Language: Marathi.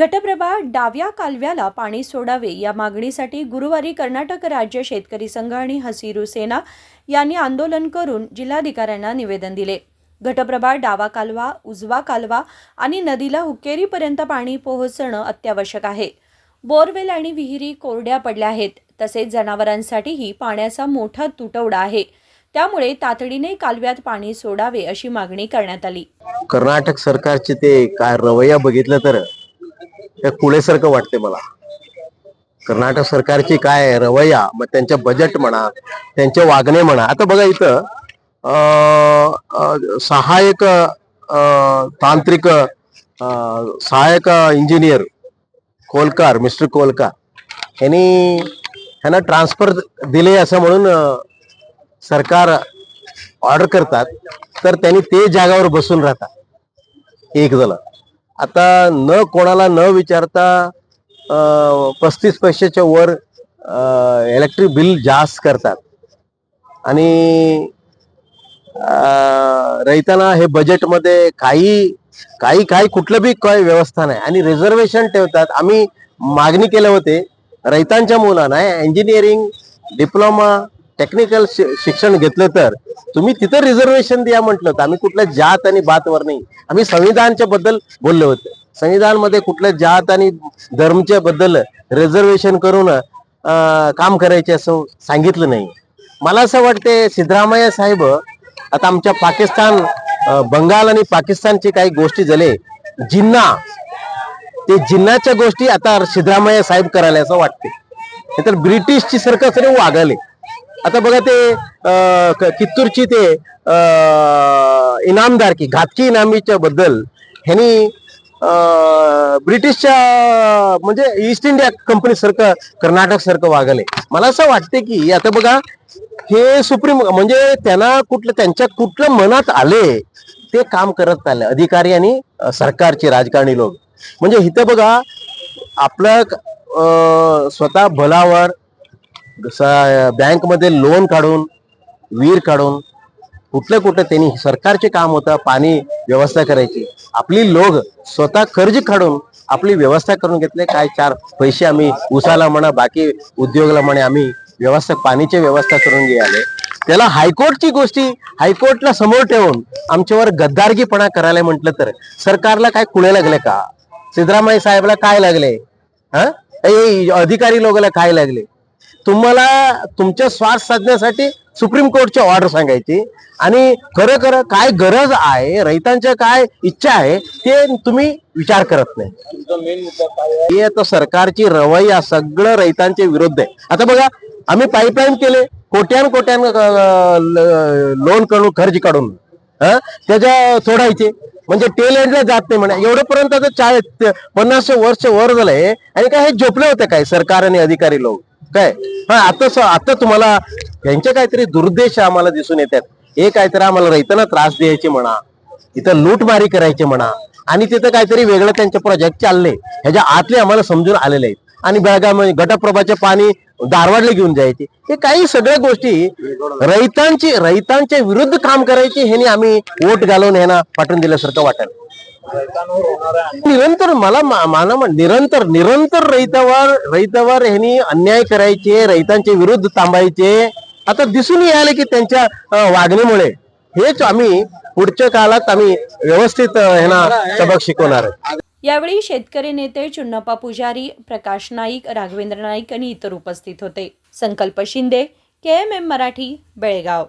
घटप्रभा डाव्या कालव्याला पाणी सोडावे या मागणीसाठी गुरुवारी कर्नाटक राज्य शेतकरी संघ आणि हसिरू सेना यांनी आंदोलन करून जिल्हाधिकाऱ्यांना निवेदन दिले. घटप्रभा डावा कालवा उजवा कालवा आणि नदीला हुक्केरीपर्यंत पाणी पोहोचणं अत्यावश्यक आहे. बोरवेल आणि विहिरी कोरड्या पडल्या आहेत. तसेच जनावरांसाठीही पाण्याचा मोठा तुटवडा आहे. त्यामुळे तातडीने कालव्यात पाणी सोडावे अशी मागणी करण्यात आली. कर्नाटक सरकारचे ते काय रवैया बघितलं तर त्या कुळेसारखं वाटते मला. कर्नाटक सरकारची काय रवैया मग त्यांच्या बजेट म्हणा त्यांचे वागणे म्हणा. आता बघा इथं सहाय्यक तांत्रिक सहाय्यक इंजिनियर कोलकार मिस्टर कोलकार यांनी ह्यांना ट्रान्सफर दिले असं म्हणून सरकार ऑर्डर करतात. तर त्यांनी ते जागावर बसून राहतात. एक झालं आता न कोणाला न विचारता पस्तीस पैशाच्या वर इलेक्ट्रिक बिल जास्त करतात. आणि रहिताना हे बजेटमध्ये काही काही काही कुठलं बी काही व्यवस्था नाही. आणि रिझर्वेशन ठेवतात. आम्ही मागणी केले होते. रहितांच्या मुलांना इंजिनिअरिंग डिप्लोमा टेक्निकल शिक्षण घेतलं तर तुम्ही तिथं रिझर्वेशन द्या म्हटलं तर आम्ही कुठल्या जात आणि बातवर नाही. आम्ही संविधानच्या बद्दल बोललो होतो. संविधानमध्ये कुठल्या जात आणि धर्मच्या बद्दल रिझर्वेशन करून काम करायचे असं सांगितलं नाही. मला असं वाटते सिद्धरामय्या साहेब आता आमच्या पाकिस्तान बंगाल आणि पाकिस्तानचे काही गोष्टी झाले. जिन्ना ते जिन्नाच्या गोष्टी आता सिद्धरामय्या साहेब करायला असं वाटते नाहीतर ब्रिटिशची सरकार तरी वागले आता बघा ते कित्तूरची ते इनामदार की घातकी इनामीच्या बद्दल ह्यांनी ब्रिटिशच्या म्हणजे ईस्ट इंडिया कंपनी सारखं कर्नाटक सारखं वागले. मला असं वाटते की आता बघा हे सुप्रीम म्हणजे त्यांना कुठलं त्यांच्या कुठलं मनात आले ते काम करत आले अधिकारी आणि सरकारचे राजकारणी लोक. म्हणजे इथं बघा आपलं स्वतः भलावर बँकमध्ये लोन काढून विहीर काढून कुठलं कुठं त्यांनी सरकारचे काम होतं पाणी व्यवस्था करायची. आपली लोक स्वतः कर्ज काढून आपली व्यवस्था करून घेतले काय चार पैसे आम्ही उसाला म्हणा बाकी उद्योगाला म्हणा आम्ही व्यवस्था पाणीची व्यवस्था करून घ्यायला. त्याला हायकोर्टची गोष्टी हायकोर्टला समोर ठेवून आमच्यावर गद्दारगीपणा करायला म्हटलं तर सरकारला काय कुळे लागले का? सिद्धरामय्या साहेबला काय लागले? हा? अधिकारी लोकांना काय लागले? तुम्हाला तुमच्या स्वार्थ साधण्यासाठी सुप्रीम कोर्टची ऑर्डर सांगायची. आणि खरं खरं काय गरज आहे रहितांच्या काय इच्छा आहे ते तुम्ही विचार करत नाही. हे आता सरकारची रवैया सगळं रैतांच्या विरुद्ध आहे. आता बघा आम्ही पाईपलाईन केले कोट्यान कोट्यान लोन करून खर्च काढून हा त्याच्या सोडायचे. म्हणजे टेलंडला जात नाही म्हणा. एवढंपर्यंत चाळीस पन्नास वर्ष वर झालंय. आणि काय हे झोपले होते काय? सरकार आणि अधिकारी लोक. काय? हा आता आता तुम्हाला यांचे काहीतरी दुर्देश आम्हाला दिसून येतात. हे काहीतरी आम्हाला रहिताना त्रास द्यायचे म्हणा इथं लूटमारी करायचे म्हणा आणि तिथं काहीतरी वेगळं त्यांचे प्रोजेक्ट चालले ह्याच्या आतले आम्हाला समजून आलेले आहेत. आणि बेळगाव गटप्रभाचे पाणी धारवाडला घेऊन जायचे. हे काही सगळ्या गोष्टी रैतांची रहितांच्या विरुद्ध काम करायची ह्यानी आम्ही वोट घालून ह्यांना पाठवून दिल्यासारखं वाटेल निरंतर मला माना निरंतर निरंतर रहितावर रहितावर ह्यांनी अन्याय करायचे रहितांच्या विरुद्ध थांबायचे. आता दिसून यायला की त्यांच्या वागणीमुळे हेच आम्ही पुढच्या काळात आम्ही व्यवस्थित ह्यांना सबक शिकवणार आहे. यावेळी शेतकरी नेते चुन्नप्पा पुजारी प्रकाश नाईक राघवेंद्र नाईक आणि इतर उपस्थित होते. Sankalp Shinde K M M Marathi Belgaum.